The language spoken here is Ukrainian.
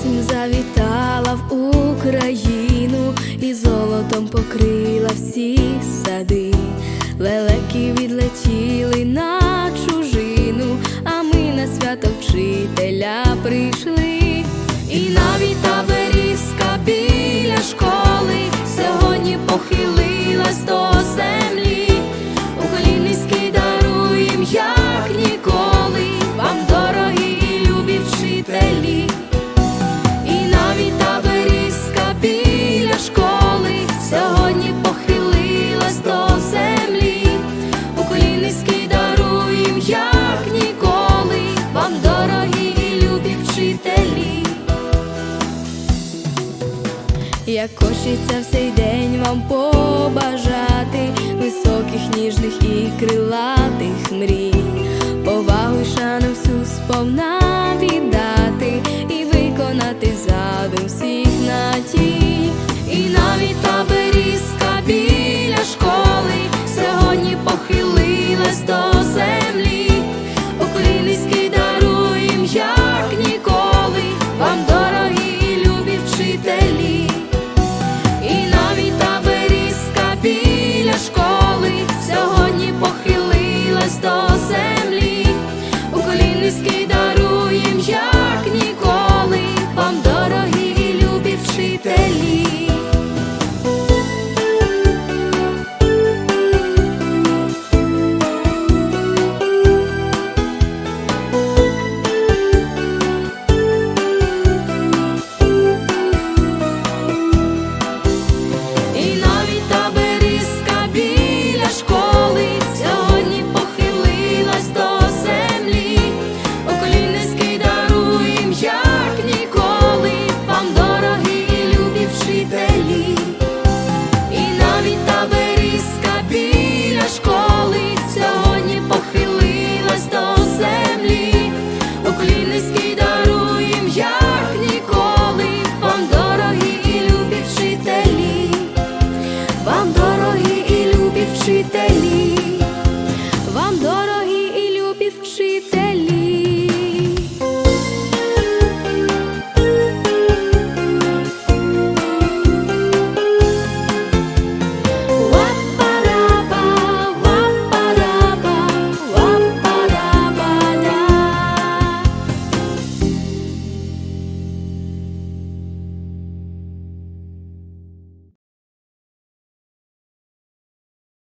осінь завітала в Україну. як хочеться в цей день вам побажати високих, ніжних і крила. You.